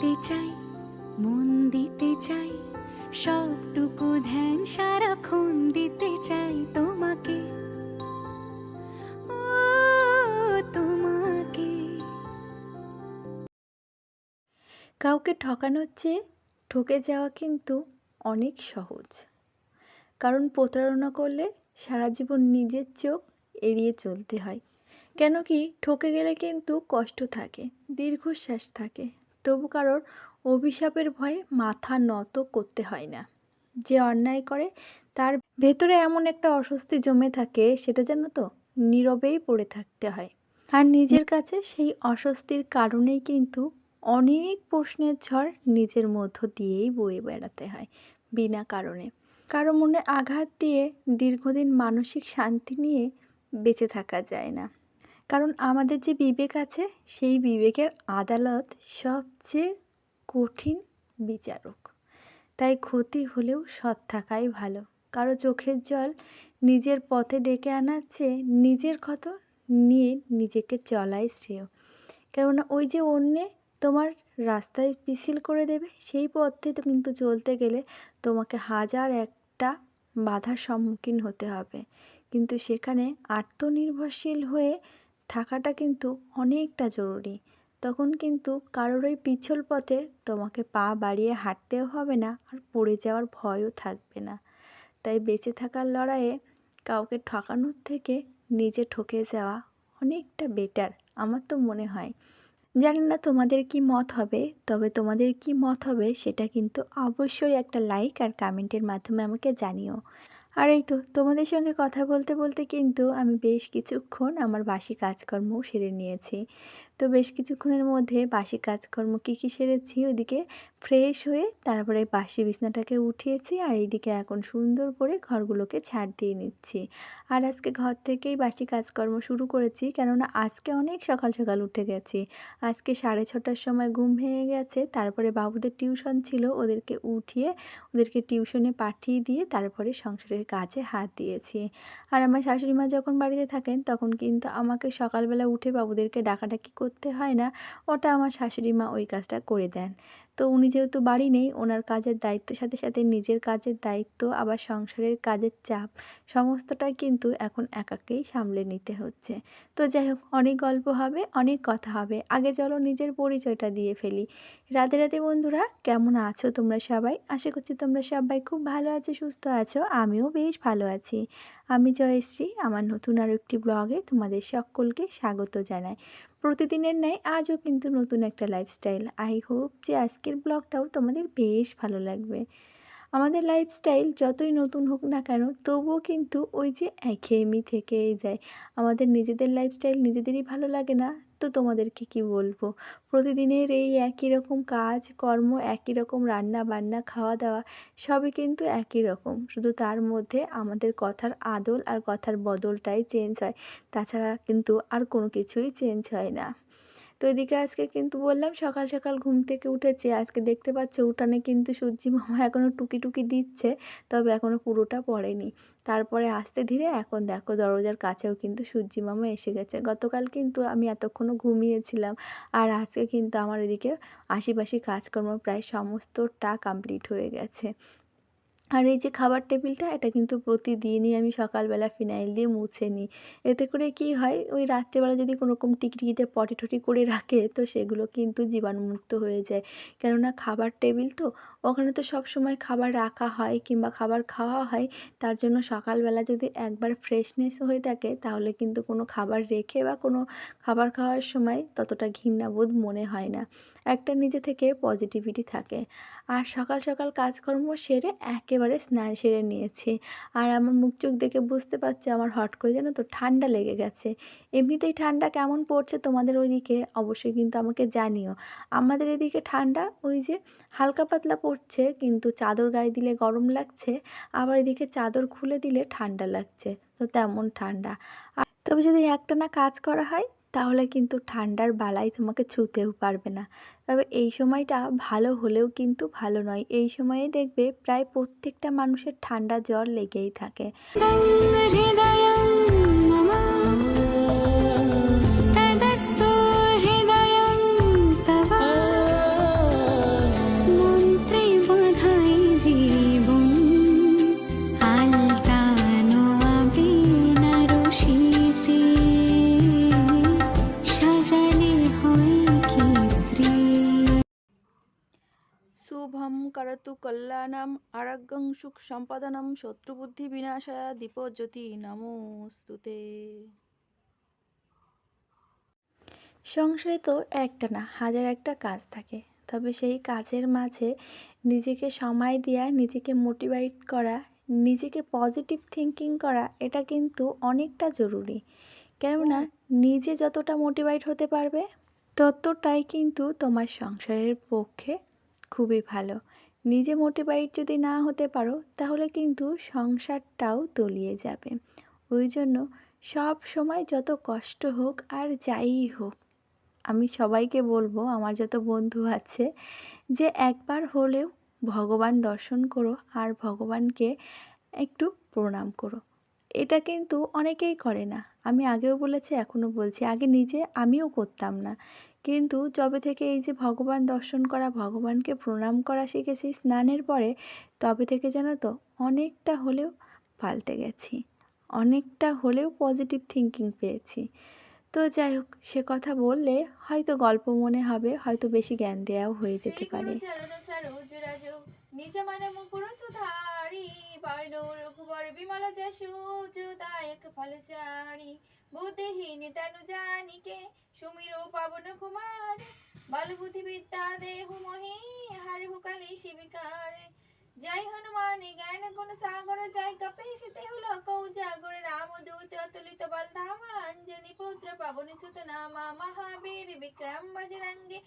দিতে চাই, মন দিতে চাই, সবটুকু ধ্যান সারাক্ষণ দিতে চাই তোমাকে। তোমাকে। কাউকে ঠকানোর চেয়ে ঠকে যাওয়া কিন্তু অনেক সহজ। কারণ প্রতারণা করলে সারা জীবন নিজের চোখ এড়িয়ে চলতে হয়। কেন কি ঠকে গেলে কিন্তু কষ্ট থাকে, দীর্ঘশ্বাস থাকে। তবু কারোর অভিশাপের ভয়ে মাথা নত করতে হয় না। যে অন্যায় করে, তার ভেতরে এমন একটা অস্বস্তি জমে থাকে, সেটা যেন তো নীরবেই পড়ে থাকতে হয়। আর নিজের কাছে সেই অস্বস্তির কারণেই কিন্তু অনেক প্রশ্নের ঝড় নিজের মধ্য দিয়েই বয়ে বেড়াতে হয়, বিনা কারণে। কারও মনে আঘাত দিয়ে দীর্ঘদিন মানসিক শান্তি নিয়ে বেঁচে থাকা যায় না। কারণ আমাদের যে বিবেক আছে, সেই বিবেকের আদালত সবচেয়ে কঠিন বিচারক। তাই ক্ষতি হলেও সৎ থাকাই ভালো। কারও চোখের জল নিজের পথে ডেকে আনার চেয়ে নিজের ক্ষত নিয়ে নিজেকে চলাই শ্রেয়। কেননা ওই যে অন্যে তোমার রাস্তায় পিছিল করে দেবে, সেই পথে তো কিন্তু চলতে গেলে তোমাকে হাজার একটা বাধার সম্মুখীন হতে হবে। কিন্তু সেখানে আত্মনির্ভরশীল হয়ে থাকাটা কিন্তু অনেকটা জরুরি। তখন কিন্তু কারোর ওই পিছল পথে তোমাকে পা বাড়িয়ে হাঁটতেও হবে না আর পড়ে যাওয়ার ভয়ও থাকবে না। তাই বেঁচে থাকার লড়াইয়ে কাউকে ঠকানোর থেকে নিজে ঠকে যাওয়া অনেকটা বেটার আমার তো মনে হয়। জানি না তোমাদের কি মত হবে, তবে তোমাদের কি মত হবে সেটা কিন্তু অবশ্যই একটা লাইক আর কমেন্টের মাধ্যমে আমাকে জানিও। আর এই তো, তোমাদের সঙ্গে কথা বলতে বলতে কিন্তু আমি বেশ কিছুক্ষণ আমার বাসি কাজকর্ম সেরে নিয়েছি। তো বেশ কিছুক্ষণের মধ্যে বাসি কাজকর্ম কী কী সেরেছি ওদিকে ফ্রেশ হয়ে তারপরে বাসি বিছনাটাকে উঠিয়েছি আর এইদিকে এখন সুন্দর করে ঘরগুলোকে ছাড় দিয়ে নিচ্ছি। আর আজকে ঘর থেকেই বাসি কাজকর্ম শুরু করেছি কেননা আজকে অনেক সকাল সকাল উঠে গেছি। আজকে সাড়ে ছটার সময় ঘুম ভেঙে গেছে, তারপরে বাবুদের টিউশন ছিল, ওদেরকে উঠিয়ে ওদেরকে টিউশনে পাঠিয়ে দিয়ে তারপরে সংসারের কাজে হাত দিয়েছি। আর আমার শাশুড়ি মা যখন বাড়িতে থাকেন তখন কিন্তু আমাকে সকালবেলা উঠে বাবুদেরকে ডাকাডাকি করতে হয় না। ওটা আমার শাশুড়ি মা ওই কাজটা করে দেন। তো উনি যেহেতু বাড়ি নেই, ওনার কাজের দায়িত্বের সাথে সাথে নিজের কাজের দায়িত্ব, আবার সংসারের কাজের চাপ সমস্তটাই কিন্তু এখন একাকেই সামলে নিতে হচ্ছে। তো যাই হোক, অনেক গল্প হবে, অনেক কথা হবে। আগে চলো নিজের পরিচয়টা দিয়ে ফেলি। রাধে রাধে বন্ধুরা, কেমন আছো তোমরা সবাই? আশা করছি তোমরা সবাই খুব ভালো আছো, সুস্থ আছো, আমিও বেশ ভালো আছি। আমি জয়শ্রী, আমার নতুন আরও একটি ব্লগে তোমাদের সকলকে স্বাগত জানাই। প্রতিদিনের ন্যায় আজও কিন্তু নতুন একটা লাইফস্টাইল আই হোপ যে আজকের ব্লগটাও তোমাদের বেশ ভালো লাগবে। আমাদের লাইফস্টাইল যতই নতুন হোক না কেন, তবুও কিন্তু ওই যে একঘেয়েমি থেকেই যায়। আমাদের নিজেদের লাইফস্টাইল নিজেদেরই ভালো লাগে না, তো তোমাদেরকে কি বলব? প্রতিদিনের এই একই রকম কাজ, কর্ম, একই রকম রান্না বান্না, খাওয়া দাওয়া, সবই কিন্তু একই রকম। শুধু তার মধ্যে আমাদের কথার আদল আর কথার বদলটাই চেঞ্জ হয়। তাছাড়া কিন্তু আর কোনো কিছুই চেঞ্জ হয় না। তো এদিকে আজকে কিন্তু বললাম সকাল সকাল ঘুম থেকে উঠেছে। আজকে দেখতে পাচ্ছ উঠানে কিন্তু সূর্যি মামা এখনও টুকি টুকি দিচ্ছে, তবে এখনও পুরোটা পড়েনি। তারপরে আস্তে ধীরে এখন দেখো দরজার কাছেও কিন্তু সূর্যি মামা এসে গেছে। গতকাল কিন্তু আমি এতক্ষণও ঘুমিয়েছিলাম আর আজকে কিন্তু আমার এদিকে আশিপাশি কাজকর্ম প্রায় সমস্তটা কমপ্লিট হয়ে গেছে। আর এই যে খাবার টেবিলটা, এটা কিন্তু প্রতিদিনই আমি সকালবেলা ফিনাইল দিয়ে মুছে নিই। এতে করে কি হয়, ওই রাত্রেবেলা যদি কোনো রকম টিকটিকিতে পটি টটি করে রাখে, তো সেগুলো কিন্তু জীবাণুমুক্ত হয়ে যায়। কেননা খাবার টেবিল তো, ওখানে তো সব সময় খাবার রাখা হয় কিংবা খাবার খাওয়া হয়, তার জন্য সকালবেলা যদি একবার ফ্রেশনেস হয়ে থাকে, তাহলে কিন্তু কোনো খাবার রেখে বা কোনো খাবার খাওয়ার সময় ততটা ঘৃণাবোধ মনে হয় না। একটা নিজে থেকে পজিটিভিটি থাকে। আর সকাল সকাল কাজকর্ম সেরে একেবারে স্নান সেরে নিয়েছি। আর আমার মুখ চোখ দেখে বুঝতে পারছ আমার হট করে যেন তো ঠান্ডা লেগে গেছে। এমনিতেই ঠান্ডা কেমন পড়ছে তোমাদের ওইদিকে অবশ্যই কিন্তু আমাকে জানিও। আমাদের এদিকে ঠান্ডা, ওই যে হালকা পাতলা পড়ছে কিন্তু চাদর গায়ে দিলে গরম লাগছে, আবার এদিকে চাদর খুলে দিলে ঠান্ডা লাগছে। তো তেমন ঠান্ডা। তবে যদি একটা না কাজ করা হয় তাহলে কিন্তু ঠান্ডার বালাই তোমাকে ছুঁতেও পারবে না। তবে এই সময়টা ভালো হলেও কিন্তু ভালো নয়। এই সময়ে দেখবে প্রায় প্রত্যেকটা মানুষের ঠান্ডা জ্বর লেগেই থাকে। কল্যাণম আরোগ্যং সুখ সম্পাদনম শত্রুবুদ্ধি বিনাশায় দীপজ্যোতি নমস্তুতে। সংসারে তো একটা না হাজার একটা কাজ থাকে। তবে সেই কাজের মাঝে নিজেকে সময় দেওয়া নিজেকে মোটিভেট করা নিজেকে পজিটিভ থিঙ্কিং করা এটা কিন্তু অনেকটা জরুরি। কেননা নিজে যতটা মোটিভেট হতে পারবে ততটাই কিন্তু তোমার সংসারের পক্ষে খুবই ভালো। নিজে মোটিভেট যদি না হতে পারো, তাহলে কিন্তু সংসারটাও তলিয়ে যাবে। ওই জন্য সব সময় যত কষ্ট হোক আর যাই হোক, আমি সবাইকে বলব, আমার যত বন্ধু আছে, যে একবার হলেও ভগবান দর্শন করো আর ভগবানকে একটু প্রণাম করো। এটা কিন্তু অনেকেই করে না। আমি আগেও বলেছি, এখনও বলছি, আগে নিজে আমিও করতাম না। কিন্তু যবে থেকে এই যে ভগবান দর্শন করা ভগবানকে প্রণাম করা শিখেছি স্নানের পরে তবে থেকে জানো তো অনেকটা হলেও পাল্টে গেছি। অনেকটা হলেও পজিটিভ থিঙ্কিং পেয়েছি। তো যাই হোক সে কথা বললে হয়তো গল্প মনে হবে হয়তো বেশি জ্ঞান দেওয়াও হয়ে যেতে পারে। নিজ মানে সুমির পাবন কুমার বাল বুদ্ধি বিদ্যা দেহ ফলচারি বুদ্ধিহীন তনু জানিকে জয় হনুমান জ্ঞান গুণ সাগর জয় কপেশ তেহু লোক উজাগর রাম দূত অতুলিত বল ধামা অঞ্জনি পুত্র পবন সুত নামা মহাবীর বিক্রম বজরঙ্গে।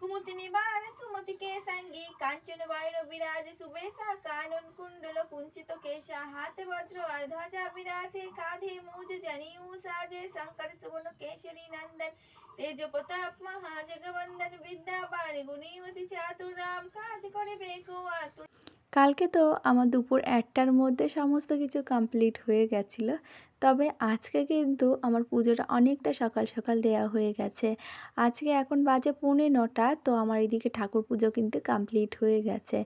কুমতি নিবার সুমতি কে সঙ্গে। কাঞ্চন বাইর বিরাজ সুবেশা কানন কুণ্ডল কুঞ্চিত কেশা। হাত বজ্র আর বিরাজে। কাঁধে মুজ জনিউ সাজে। শঙ্কর সুবন কেশরী নন্দন। তেজ প্রতাপ মহা জগবন্দন বিদ্যা পারে গুণী অতি চাতুর রাম কাজ করে বেকো আতুর। কালকে তো আমার দুপুর একটার মধ্যে সমস্ত কিছু কমপ্লিট হয়ে গেছিল। তবে আজকে কিন্তু আমার পুজোটা অনেকটা সকাল সকাল দেওয়া হয়ে গেছে। আজকে এখন বাজে পৌনে নটা, তো আমার এদিকে ঠাকুর পুজো কিন্তু কমপ্লিট হয়ে গেছে।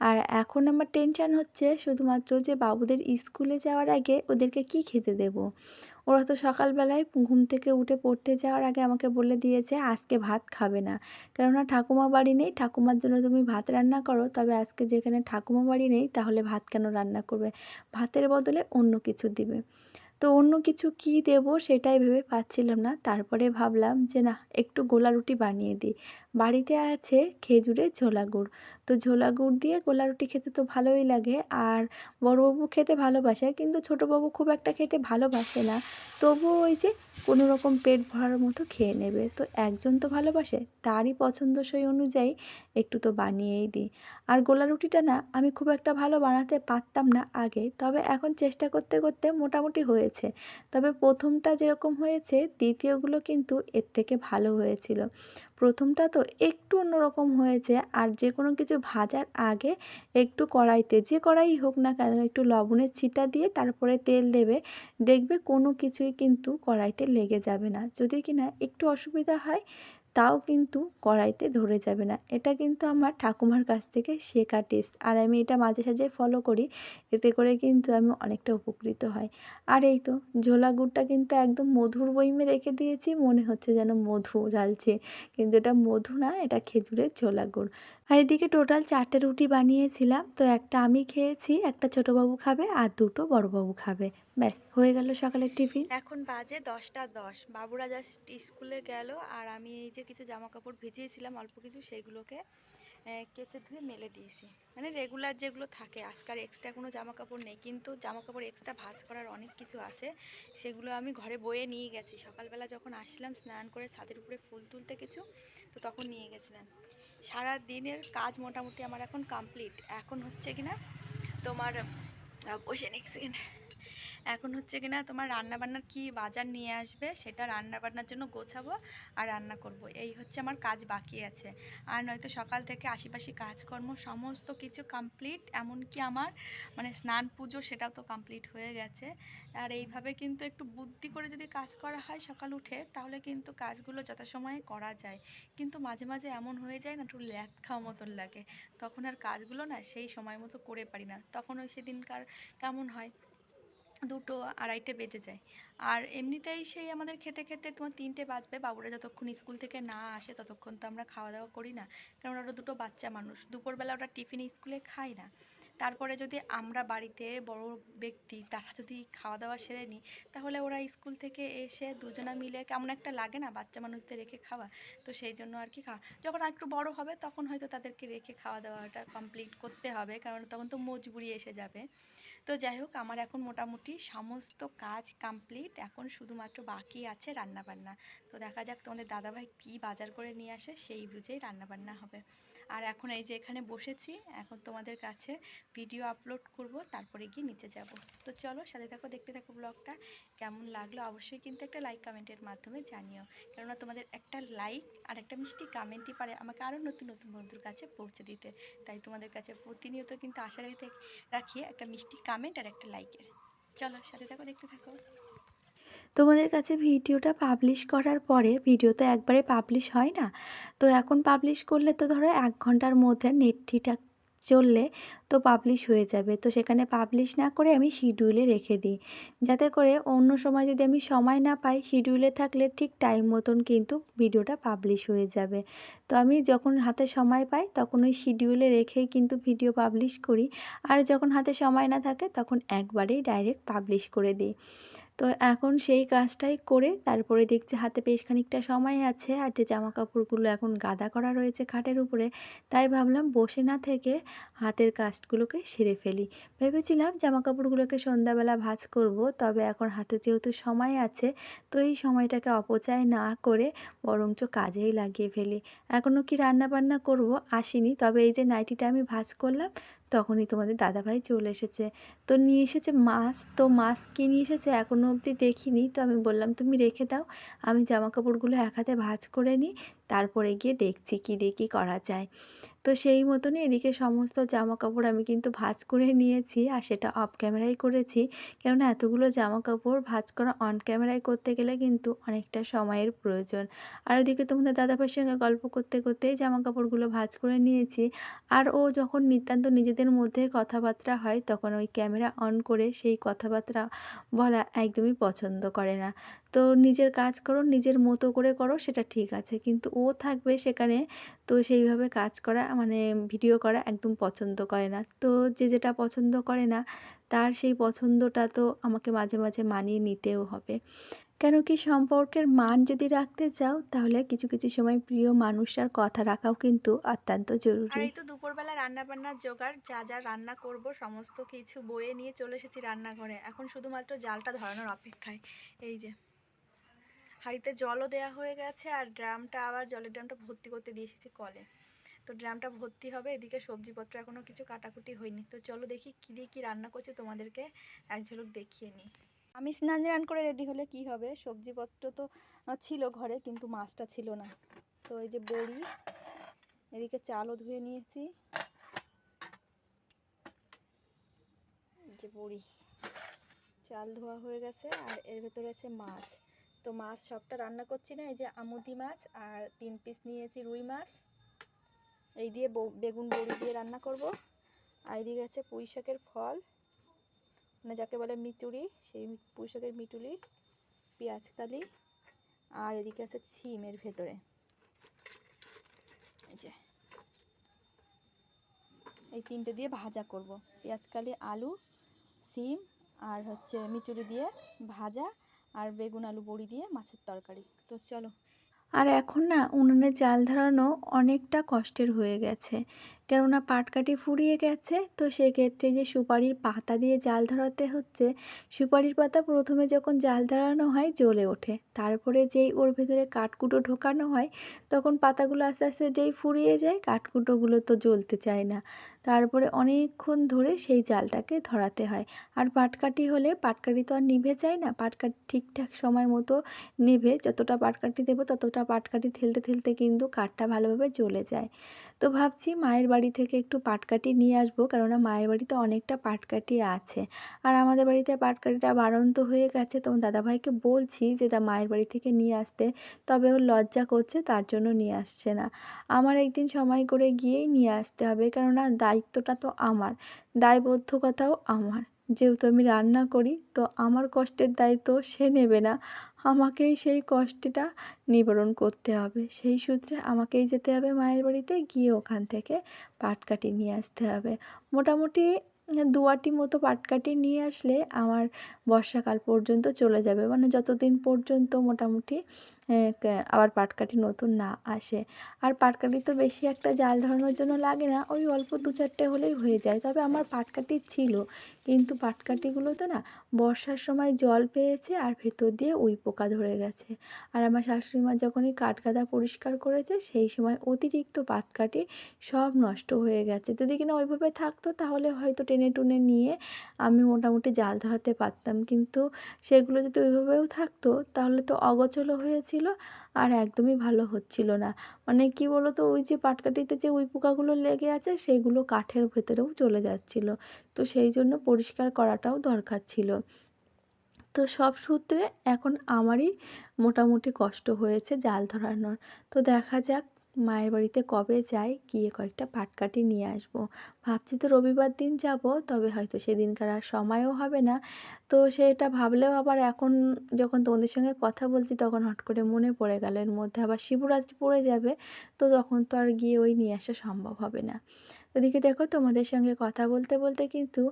আর এখন আমার টেনশন হচ্ছে শুধুমাত্র যে বাবুদের স্কুলে যাওয়ার আগে ওদেরকে কি খেতে দেব? ওরা তো সকালবেলায় ঘুম থেকে উঠে পড়তে যাওয়ার আগে আমাকে বলে দিয়েছে, আজকে ভাত খাবে না। কেননা ঠাকুমা বাড়ি নেই, ঠাকুমার জন্য তুমি ভাত রান্না করো, তবে আজকে যেখানে ঠাকুমা বাড়ি নেই, তাহলে ভাত কেন রান্না করবে? ভাতের বদলে অন্য কিছু দিবে। তো অন্য কিছু কি দেব সেটাই ভেবে পাচ্ছিলাম না। তারপরে ভাবলাম যে না, একটু গোলা রুটি বানিয়ে দিই। বাড়িতে আছে খেজুরের ঝোলা গুড়। তো ঝোলা গুড় দিয়ে গোলা রুটি খেতে তো ভালোই লাগে আর বড়বাবু খেতে ভালোবাসে কিন্তু ছোটোবাবু খুব একটা খেতে ভালোবাসে না। তবুও ওই যে কোনো রকম পেট ভরার মতো খেয়ে নেবে। তো একজন তো ভালোবাসে, তারই পছন্দসই অনুযায়ী একটু তো বানিয়েই দিই। আর গোলা রুটিটা না আমি খুব একটা ভালো বানাতে পারতাম না আগে। তবে এখন চেষ্টা করতে করতে মোটামুটি হয়েছে। তবে প্রথমটা যেরকম হয়েছে, দ্বিতীয়গুলো কিন্তু এর থেকে ভালো হয়েছিল। প্রথমটা তো একটু অন্যরকম হয়েছে, আর যে কোনো কিছু ভাজার আগে একটু কড়াইতে, যে কড়াই হোক না কেন একটু লবণের ছিটা দিয়ে তারপরে তেল দেবে, দেখবে কোনো কিছুই কিন্তু কড়াইতে লেগে যাবে না। যদি কিনা একটু অসুবিধা হয় তাও কিন্তু কড়াইতে ধরে যাবে না। এটা কিন্তু আমার ঠাকুমার কাছ থেকে শেখা টিপস আর আমি এটা মাঝে সাঝে ফলো করি, এতে করে কিন্তু আমি অনেকটা উপকৃত হয় আর এই তো, ঝোলা গুড়টা কিন্তু একদম মধুর বইমে রেখে দিয়েছি, মনে হচ্ছে যেন মধু ঢালছে। কিন্তু এটা মধু না, এটা খেজুরের ঝোলা গুড়। আর এদিকে টোটাল চারটে রুটি বানিয়েছিলাম। তো একটা আমি খেয়েছি, একটা ছোটোবাবু খাবে আর দুটো বড়বাবু খাবে। ব্যাস, হয়ে গেল সকালের টিফিন। এখন বাজে দশটা দশ। বাবুরা জাস্ট স্কুলে গেল আর আমি এই যে কিছু জামা কাপড় ভিজিয়েছিলাম, অল্প কিছু সেইগুলোকে কেচে ধুয়ে মেলে দিয়েছি। মানে রেগুলার যেগুলো থাকে আজকাল এক্সট্রা কোনো জামা কাপড় নেই। কিন্তু জামা কাপড় এক্সট্রা ভাঁজ করার অনেক কিছু আছে। সেগুলো আমি ঘরে বয়ে নিয়ে গেছি। সকালবেলা যখন আসলাম, স্নান করে ছাদের উপরে ফুল তুলতে কিছু, তো তখন নিয়ে গেছিলাম। সারা দিনের কাজ মোটামুটি আমার এখন কমপ্লিট এখন হচ্ছে কিনা তোমার বসে নেক্সট সেকেন্ড এখন হচ্ছে কিনা তোমার রান্না বান্নার কি বাজার নিয়ে আসবে সেটা রান্না বান্নার জন্য গোছাবো আর রান্না করব। এই হচ্ছে আমার কাজ বাকি আছে। আর নয়তো সকাল থেকে আশিপাশি কাজকর্ম সমস্ত কিছু কমপ্লিট এমনকি আমার মানে স্নান পুজো সেটাও তো কমপ্লিট হয়ে গেছে। আর এইভাবে কিন্তু একটু বুদ্ধি করে যদি কাজ করা হয় সকাল উঠে, তাহলে কিন্তু কাজগুলো যথাসময়ে করা যায়। কিন্তু মাঝে মাঝে এমন হয়ে যায় না একটু ল্যাদ খাওয়া মতন লাগে। তখন আর কাজগুলো না সেই সময় মতো করে পারি না। তখন ওই সেদিনকার কেমন হয়? দুটো আড়াইটে বেজে যায়। আর এমনিতেই সেই আমাদের খেতে খেতে তোমার তিনটে বাজবে। বাবুরা যতক্ষণ স্কুল থেকে না আসে ততক্ষণ তো আমরা খাওয়া দাওয়া করি না। কারণ ওরা দুটো বাচ্চা মানুষ। দুপুরবেলা ওরা টিফিন স্কুলে খায় না। তারপরে যদি আমরা বাড়িতে বড় ব্যক্তি, তারা যদি খাওয়া দাওয়া সেরে নিই, তাহলে ওরা স্কুল থেকে এসে দুজনা মিলে কেমন একটা লাগে না বাচ্চা মানুষদের রেখে খাওয়া? তো সেই জন্য আর কি খাওয়া। যখন আর একটু বড় হবে তখন হয়তো তাদেরকে রেখে খাওয়া দাওয়াটা কমপ্লিট করতে হবে। কারণ তখন তো মজবুরি এসে যাবে। তো যাই হোক, আমার এখন মোটামুটি সমস্ত কাজ কমপ্লিট এখন শুধুমাত্র বাকি আছে রান্নাবান্না। তো দেখা যাক তোমাদের দাদাভাই কী বাজার করে নিয়ে আসে, সেই বুঝেই রান্নাবান্না হবে। আর এখন এই যে এখানে বসেছি, এখন তোমাদের কাছে ভিডিও আপলোড করব, তারপরে গিয়ে নিচে যাব। তো চলো সাথে থাকো, দেখতে থাকো ব্লগটা কেমন লাগল অবশ্যই কিন্তু একটা লাইক কমেন্টের মাধ্যমে জানিও। কেননা তোমাদের একটা লাইক আর একটা মিষ্টি কমেন্টই পারে আমাকে আরও নতুন নতুন বন্ধুর কাছে পৌঁছে দিতে। তাই তোমাদের কাছে প্রতিনিয়ত কিন্তু আশা রাখি একটা মিষ্টি কমেন্ট আর একটা লাইকের চলো সাথে থাকো, দেখতে থাকো। তোমাদের কাছে ভিডিওটা পাবলিশ করার পরে ভিডিও তো একবারে পাবলিশ হয় না। তো এখন পাবলিশ করলে তো ধরো এক ঘণ্টার মধ্যে নেট ঠিকঠাক চললে তো পাবলিশ হয়ে যাবে। তো সেখানে পাবলিশ না করে আমি শিডিউলে রেখে দিই। যাতে করে অন্য সময় যদি আমি সময় না পাই শিডিউলে থাকলে ঠিক টাইম মতন কিন্তু ভিডিওটা পাবলিশ হয়ে যাবে। তো আমি যখন হাতে সময় পাই, তখন ওই শিডিউলে রেখেই কিন্তু ভিডিও পাবলিশ করি। আর যখন হাতে সময় না থাকে, তখন একবারেই ডাইরেক্ট পাবলিশ করে দিই। তো এখন সেই কাজটাই করে তারপরে দেখছি হাতে বেশ খানিকটা সময় আছে। আর যে জামা কাপড়গুলো এখন গাদা করা রয়েছে খাটের উপরে, তাই ভাবলাম বসে না থেকে হাতের কাজগুলোকে সেরে ফেলি। ভেবেছিলাম জামা কাপড়গুলোকে সন্ধ্যাবেলা ভাঁজ করব, তবে এখন হাতে যেহেতু সময় আছে, তো এই সময়টাকে অপচয় না করে বরঞ্চ কাজেই লাগিয়ে ফেলি। এখনও কি রান্না বান্না করব আসিনি, তবে এই যে নাইটিটা আমি ভাঁজ করলাম তখনই তোমাদের দাদাভাই চলে এসেছে। তো নিয়ে এসেছে মাছ, তো মাছ কে নিয়ে এসেছে এখনও অবধি দেখিনি। তো আমি বললাম, তুমি রেখে দাও, আমি জামা কাপড়গুলো এক হাতে ভাঁজ করে নিই তারপরে গিয়ে দেখছি কী দিয়ে কী করা যায়। তো সেই মতনই এদিকে সমস্ত জামা কাপড় আমি কিন্তু ভাজ করে নিয়েছি আর সেটা অফ ক্যামেরাই করেছি। কেননা এতগুলো জামা কাপড় ভাজ করা অন ক্যামেরায় করতে গেলে কিন্তু অনেকটা সময়ের প্রয়োজন। আর ওদিকে তোমাদের দাদাভাইয়ের সঙ্গে গল্প করতে করতেই জামা কাপড়গুলো ভাজ করে নিয়েছি। আর ও যখন নিতান্ত নিজেদের মধ্যে কথাবার্তা হয় তখন ওই ক্যামেরা অন করে সেই কথাবার্তা বলা একদমই পছন্দ করে না। তো নিজের কাজ করো, নিজের মতো করে করো, সেটা ঠিক আছে। কিন্তু ও থাকবে সেখানে, তো সেইভাবে কাজ করা মানে ভিডিও করা একদম পছন্দ করে না। তো যে যেটা পছন্দ করে না, তার সেই পছন্দটা তো আমাকে মাঝে মাঝে মানিয়ে নিতেও হবে। কেন কি সম্পর্কের মান যদি রাখতে চাও, তাহলে কিছু কিছু সময় প্রিয় মানুষটার কথা রাখাও কিন্তু অত্যন্ত জরুরি। এই তো দুপুরবেলা রান্না বান্নার জোগাড়, যা যা রান্না করব, সমস্ত কিছু বয়ে নিয়ে চলে এসেছি রান্নাঘরে। এখন শুধুমাত্র জালটা ধরানোর অপেক্ষায়। এই যে। হাঁড়িতে জলও দেওয়া হয়ে গেছে আর ড্রামটা আবার জলের ড্রামটা ভর্তি করতে দিয়ে এসেছি কলে। তো ড্রামটা ভর্তি হবে, এদিকে সবজিপত্র এখনও কিছু কাটাকুটি হয়নি। তো চলো দেখি কী দিয়ে কী রান্না করছি, তোমাদেরকে এক ঝলক দেখিয়ে নিই। আমি স্নান টান করে রেডি হলে কি হবে? সবজিপত্র তো ছিল ঘরে কিন্তু মাছটা ছিল না। তো এই যে বড়ি, এদিকে চালও ধুয়ে নিয়েছি। যে বড়ি, চাল ধোয়া হয়ে গেছে আর এর ভেতরে আছে মাছ। তো মাছ সবটা রান্না করছি না, এই যে আমুদি মাছ আর তিন পিস নিয়েছি রুই মাছ। এই দিয়ে বেগুন বড়ি দিয়ে রান্না করব। আর এদিকে আছে পুঁই শাকের ফল মানে যাকে বলে মিতুরি, সেই পুঁই শাকের মিটুলি পেঁয়াজ কালি আর এদিকে আছে ছিমের ভেতরে। এই যে। এই তিনটে দিয়ে ভাজা করব। পেঁয়াজ কালি, আলু, সিম আর হচ্ছে মিচুরি দিয়ে ভাজা আর বেগুন, আলু, বড়ি দিয়ে মাছের তরকারি। তো চলো। আর এখন না উনুনে জাল ধরানো অনেকটা কষ্টের হয়ে গেছে। কেননা পাটকাঠি ফুরিয়ে গেছে, তো সেক্ষেত্রে যে সুপারির পাতা দিয়ে জাল ধরাতে হচ্ছে, সুপারির পাতা প্রথমে যখন জাল ধরানো হয় জ্বলে ওঠে। তারপরে যেই ওর ভেতরে কাঠকুটো ঢোকানো হয়, তখন পাতাগুলো আস্তে আস্তে যেই ফুরিয়ে যায়, কাঠকুটোগুলো তো জ্বলতে চায় না। তারপরে অনেকক্ষণ ধরে সেই জালটাকে ধরাতে হয়। আর পাটকাঠি হলে পাটকাঠি তো আর নিভে যায় না, পাটকাঠি ঠিকঠাক সময় মতো নেভে, যতটা পাটকাঠি দেবো ততটা পাটকাঠি ঠেলতে ঠেলতে কিন্তু কাঠটা ভালোভাবে জ্বলে যায়। তো ভাবছি মায়ের বাড়ি থেকে একটু পাটকাঠি নিয়ে আসব, কেননা মায়ের বাড়িতে অনেকটা পাটকাঠি আছে। আর আমাদের বাড়িতে পাটকাঠিটা বাড়ন্ত হয়ে গেছে, তো দাদাভাইকে বলছি যে, তা মায়ের বাড়ি থেকে নিয়ে আসতে। তবে ও লজ্জা করছে, তার জন্য নিয়ে আসছে না। আমার একদিন সময় করে গিয়েই নিয়ে আসতে হবে, কেননা দায়িত্বটা তো আমার দায়বদ্ধকতাও আমার। যেহেতু আমি রান্না করি, তো আমার কষ্টের দায়িত্ব সে নেবে না। আমাকেই সেই কষ্টটা নিবারণ করতে হবে। সেই সূত্রে আমাকেই যেতে হবে মায়ের বাড়িতে, গিয়ে ওখান থেকে পাটকাটি নিয়ে আসতে হবে। মোটামুটি দুয়াটি মতো পাটকাটি নিয়ে আসলে আমার বর্ষাকাল পর্যন্ত চলে যাবে। মানে যতদিন পর্যন্ত মোটামুটি আবার পাটকাঠি নতুন না আসে। আর পাটকাঠি তো বেশি একটা জাল ধরানোর জন্য লাগে না, ওই অল্প দু চারটে হলেই হয়ে যায়। তবে আমার পাটকাঠি ছিল, কিন্তু পাটকাঠিগুলোতে না বর্ষার সময় জল পেয়েছে আর ভেতর দিয়ে উই পোকা ধরে গেছে। আর আমার শাশুড়ি মা যখনই কাঠগাদা পরিষ্কার করেছে, সেই সময় অতিরিক্ত পাটকাঠি সব নষ্ট হয়ে গেছে। যদি কিনা ওইভাবে থাকতো, তাহলে হয়তো টেনে টুনে নিয়ে আমি মোটামুটি জাল ধরাতে পারতাম। কিন্তু সেগুলো যদি ওইভাবেও থাকতো, তাহলে তো অগোছলো হয়েছিল। আর একদমই ভালো হচ্ছিল না। মানে কি বলো তো ওই যে পাটকাঠিতে যে উই পোকাগুলো লেগে আছে সেইগুলো কাঠের ভেতরেও চলে যাচ্ছিল। তো সেই জন্য পরিষ্কার করাটাও দরকার ছিল। তো সব সূত্রে এখন আমারই মোটামুটি কষ্ট হয়েছে জাল ধরানোর। তো দেখা যাক মায়ের বাড়িতে কবে যাই, গিয়ে কয়েকটা পাটকাঠি নিয়ে আসব। ভাবছি তো রবিবার দিন যাব, তবে হয়তো সেদিনকার আর সময়ও হবে না। তো সেটা ভাবলেও আবার এখন যখন তোমাদের সঙ্গে কথা বলছি, তখন হট করে মনে পড়ে গেল, এর মধ্যে আবার শিবরাত্রি পড়ে যাবে, তো তখন তো আর গিয়ে ওই নিয়ে আসা সম্ভব হবে না। ওদিকে দেখো তোমাদের সঙ্গে কথা বলতে বলতে কিন্তু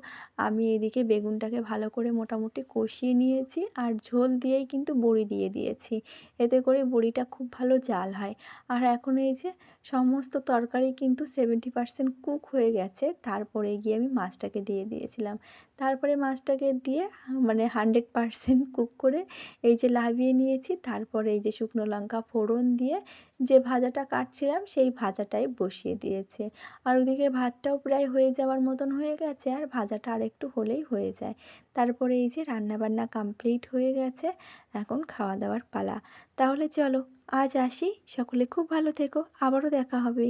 আমি এদিকে বেগুনটাকে ভালো করে মোটামুটি কষিয়ে নিয়েছি আর ঝোল দিয়েই কিন্তু বড়ি দিয়ে দিয়েছি। এতে করে বড়িটা খুব ভালো জাল হয়। আর এখন এই যে সমস্ত তরকারি কিন্তু সেভেন্টি পার্সেন্ট কুক হয়ে গেছে, তারপরে গিয়ে আমি মাছটাকে দিয়ে দিয়েছিলাম। তারপরে মাছটাকে দিয়ে মানে হান্ড্রেড পার্সেন্ট কুক করে এই যে লাভিয়ে নিয়েছি, তারপরে এই যে শুকনো লঙ্কা ফোড়ন দিয়ে যে ভাজাটা কাটছিলাম সেই ভাজাটাই বসিয়ে দিয়েছে। আর ওদিকে ভাতটাও প্রায় হয়ে যাওয়ার মতন হয়ে গেছে, আর ভাজাটা আর একটু হলেই হয়ে যায়। তারপরে এই যে রান্নাবান্না কমপ্লিট হয়ে গেছে, এখন খাওয়া দাওয়ার পালা। তাহলে চলো, আজ আসি। সকলে খুব ভালো থেকো, আবারও দেখা হবে।